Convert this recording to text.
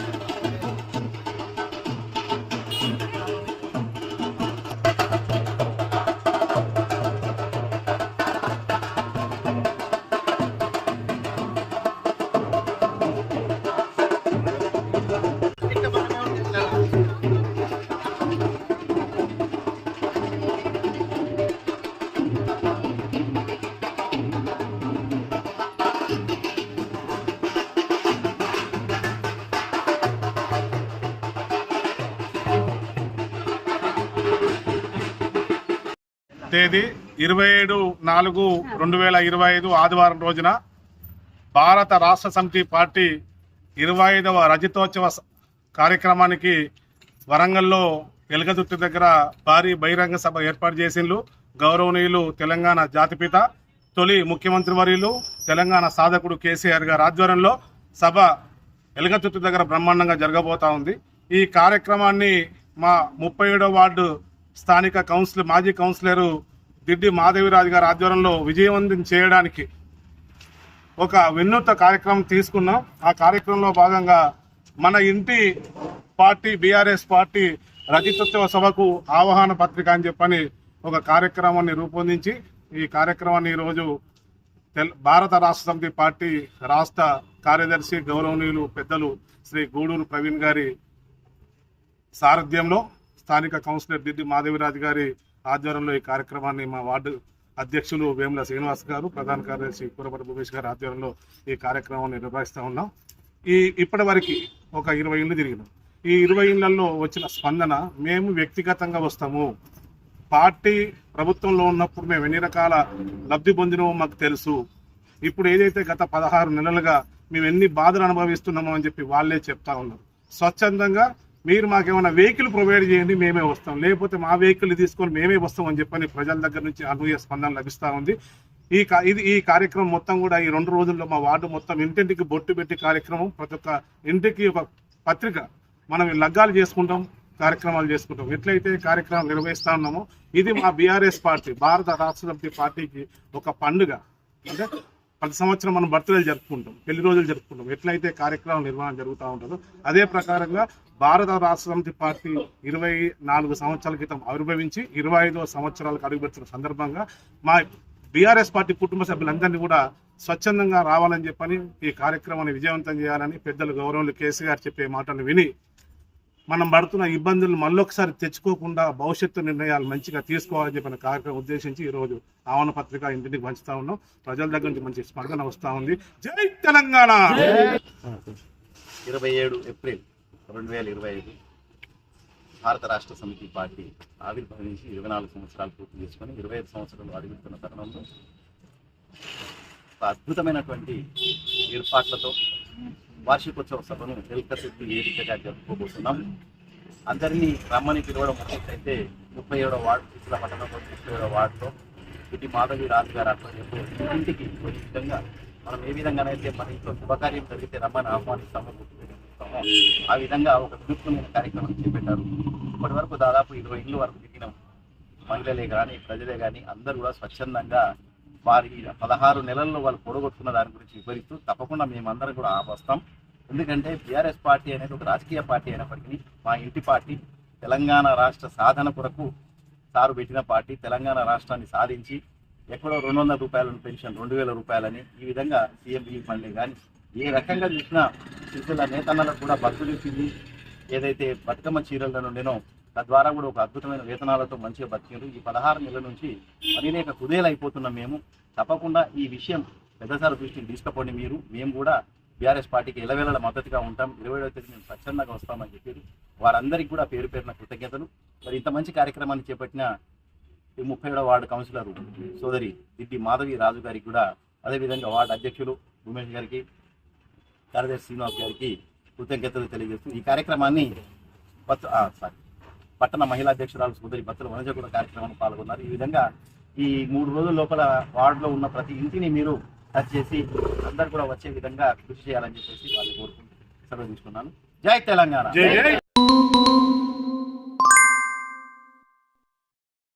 much. తేదీ ఇరవై ఏడు నాలుగు రెండు వేల ఇరవై ఐదు ఆదివారం రోజున భారత రాష్ట్ర సమితి పార్టీ ఇరవై ఐదవ రజతోత్సవ కార్యక్రమానికి వరంగల్లో ఎలగదుర్తి దగ్గర భారీ బహిరంగ సభ ఏర్పాటు చేసిండ్రు గౌరవనీయులు తెలంగాణ జాతిపిత తొలి ముఖ్యమంత్రి వర్యులు తెలంగాణ సాధకుడు కేసీఆర్ గారి ఆధ్వర్యంలో సభ ఎలగతుర్తి దగ్గర బ్రహ్మాండంగా జరగబోతా ఉంది. ఈ కార్యక్రమాన్ని మా ముప్పై వార్డు స్థానిక కౌన్సిలర్ మాజీ కౌన్సిలరు దిడ్డి మాధవిరాజు గారి ఆధ్వర్యంలో విజయవంతం చేయడానికి ఒక వినూత్న కార్యక్రమం తీసుకున్నాం. ఆ కార్యక్రమంలో భాగంగా మన ఇంటి పార్టీ బీఆర్ఎస్ పార్టీ రజతోత్సవ సభకు ఆహ్వాన పత్రిక అని చెప్పని ఒక కార్యక్రమాన్ని రూపొందించి ఈ కార్యక్రమాన్ని ఈరోజు తెల్ భారత రాష్ట్ర సమితి పార్టీ రాష్ట్ర కార్యదర్శి గౌరవనీయులు పెద్దలు శ్రీ గూడూరు ప్రవీణ్ గారి సారథ్యంలో స్థానిక కౌన్సిలర్ దిడ్డి మాధవిరాజు గారి ఆధ్వర్యంలో ఈ కార్యక్రమాన్ని మా వార్డు అధ్యక్షులు వేముల శ్రీనివాస్ గారు ప్రధాన కార్యదర్శి కూరపటి భూమేష్ గారి ఆధ్వర్యంలో ఈ కార్యక్రమాన్ని నిర్వహిస్తూ ఉన్నాం. ఈ ఇప్పటి వరకు ఒక ఇరవై ఇళ్ళు తిరిగినాం. ఈ ఇరవై ఇళ్ళలో వచ్చిన స్పందన మేము వ్యక్తిగతంగా వస్తాము. పార్టీ ప్రభుత్వంలో ఉన్నప్పుడు మేము ఎన్ని రకాల లబ్ధి పొందినమో మాకు తెలుసు. ఇప్పుడు ఏదైతే గత పదహారు నెలలుగా మేము ఎన్ని బాధలు అనుభవిస్తున్నామో అని చెప్పి వాళ్ళే చెప్తా ఉన్నారు. స్వచ్ఛందంగా మీరు మాకేమైనా వెహికల్ ప్రొవైడ్ చేయండి మేమే వస్తాం. లేకపోతే మా వెహికల్ తీసుకొని మేమే వస్తాం అని చెప్పని ప్రజల దగ్గర నుంచి అనూహ్య స్పందన లభిస్తూ ఉంది. ఈ కా- ఇది ఈ కార్యక్రమం మొత్తం కూడా ఈ రెండు రోజుల్లో మా వార్డు మొత్తం ఇంటింటికి బొట్టు పెట్టి కార్యక్రమం ప్రతి ఒక్క ఇంటికి ఒక పత్రిక మనం లగ్గాలు చేసుకుంటాం కార్యక్రమాలు చేసుకుంటాం. ఎట్లయితే కార్యక్రమం నిర్వహిస్తా ఉన్నామో ఇది మా బీఆర్ఎస్ పార్టీ భారత రాష్ట్ర సమితి పార్టీకి ఒక పండుగ. అంటే ప్రతి సంవత్సరం మనం బర్త్డేలు జరుపుకుంటాం పెళ్ళి రోజులు జరుపుకుంటాం. ఎట్లయితే కార్యక్రమం నిర్వహణ జరుగుతూ ఉంటుందో అదే ప్రకారంగా భారత రాష్ట్ర పార్టీ ఇరవై నాలుగు సంవత్సరాల క్రితం ఆవిర్భవించి ఇరవై ఐదో సంవత్సరాలకు అడుగుపెట్టిన సందర్భంగా మా బీఆర్ఎస్ పార్టీ కుటుంబ సభ్యులందరినీ కూడా స్వచ్ఛందంగా రావాలని చెప్పని ఈ కార్యక్రమాన్ని విజయవంతం చేయాలని పెద్దలు గౌరవులు కేసీఆర్ చెప్పే మాటలు విని మనం పడుతున్న ఇబ్బందులు మళ్ళొకసారి తెచ్చుకోకుండా భవిష్యత్తు నిర్ణయాలు మంచిగా తీసుకోవాలని చెప్పిన కార్యక్రమం ఉద్దేశించి ఈరోజు ఆహ్వాన పత్రిక ఇంటికి పంచుతా ఉన్నాం. ప్రజల దగ్గర నుంచి మంచి స్పందన వస్తూ ఉంది. జై తెలంగాణ! ఇరవై ఏడు ఏప్రిల్ రెండు వేల ఇరవై ఐదు భారత రాష్ట్ర సమితి పార్టీ ఆవిర్భవించి ఇరవై నాలుగు సంవత్సరాలు పూర్తి చేసుకొని ఇరవై ఐదు సంవత్సరాలు అడుగుతున్న తరుణంలో అద్భుతమైనటువంటి ఏర్పాట్లతో వార్షికోత్సవ సభను ఎల్కశెట్టి వేదికగా జరుపుకోబోతున్నాం. అందరినీ రమ్మని పిలవడం అయితే ముప్పై ఏడవ వార్డు శిశుల పట్టణంలో ముప్పై ఏడవ వార్డులో. ఇటు మాధవి రాజు గారు ఆధ్వర్యంలో ఇంటికి ఈ విధంగా మనం ఏ విధంగానైతే మన ఇంట్లో శుభకార్యం జరిగితే రమ్మని ఆహ్వానిస్తామో గుర్తుపెట్టుకుంటామో ఆ విధంగా ఒక వినూత్నమైన కార్యక్రమం చేపట్టారు. ఇప్పటి వరకు దాదాపు ఇరవై ఇళ్ళు వరకు తిరిగినాం. మహిళలే కానీ ప్రజలే కానీ అందరూ కూడా స్వచ్ఛందంగా వారి పదహారు నెలల్లో వాళ్ళు పొడగొట్టుకున్న దాని గురించి వివరిస్తూ తప్పకుండా మేమందరం కూడా ఆపస్తాం. ఎందుకంటే బీఆర్ఎస్ పార్టీ అనేది ఒక రాజకీయ పార్టీ అయినప్పటికీ మా ఇంటి పార్టీ తెలంగాణ రాష్ట్ర సాధన కొరకు సారు పెట్టిన పార్టీ తెలంగాణ రాష్ట్రాన్ని సాధించి ఎక్కడో రెండు వందల రూపాయలను పెన్షన్ రెండు వేల రూపాయలని ఈ విధంగా సీఎం రిలీఫ్ ఫండ్లే కానీ ఏ రకంగా చూసినా శిశుల నేతన్నలకు కూడా భక్తులు ఇచ్చింది. ఏదైతే బతుకమ్మ చీరలను నేను తద్వారా కూడా ఒక అద్భుతమైన వేతనాలతో మంచిగా బతికారు ఈ పదహారు నెలల నుంచి అనేక కుదేలు అయిపోతున్నాం మేము తప్పకుండా ఈ విషయం పెద్దసారి దృష్టిని తీసుకపోండి మీరు. మేము కూడా బీఆర్ఎస్ పార్టీకి ఇలవేళ మద్దతుగా ఉంటాం. ఇరవై ఏడవ తేదీ మేము స్వచ్ఛందంగా వస్తామని చెప్పారు వారందరికీ కూడా పేరు పేరున కృతజ్ఞతలు. మరి ఇంత మంచి కార్యక్రమాన్ని చేపట్టిన ఈ ముప్పై ఏడవ వార్డు కౌన్సిలర్ సోదరి దిడ్డి మాధవి రాజు గారికి కూడా అదేవిధంగా వార్డు అధ్యక్షులు ఉమేష్ గారికి కార్యదర్శి శ్రీనివాస్ గారికి కృతజ్ఞతలు తెలియజేస్తూ ఈ కార్యక్రమాన్ని సారీ. పట్టణ మహిళా అధ్యక్షురాలు సోదరి బత్తుల వనజ కూడా కార్యక్రమాన్ని పాల్గొన్నారు. ఈ విధంగా ఈ మూడు రోజుల లోపల వార్డులో ఉన్న ప్రతి ఇంటిని మీరు టచ్ చేసి అందరు కూడా వచ్చే విధంగా కృషి చేయాలని చెప్పేసి వాళ్ళు కోరుకుంటూ సెలవు తీసుకున్నాను. జై తెలంగాణ.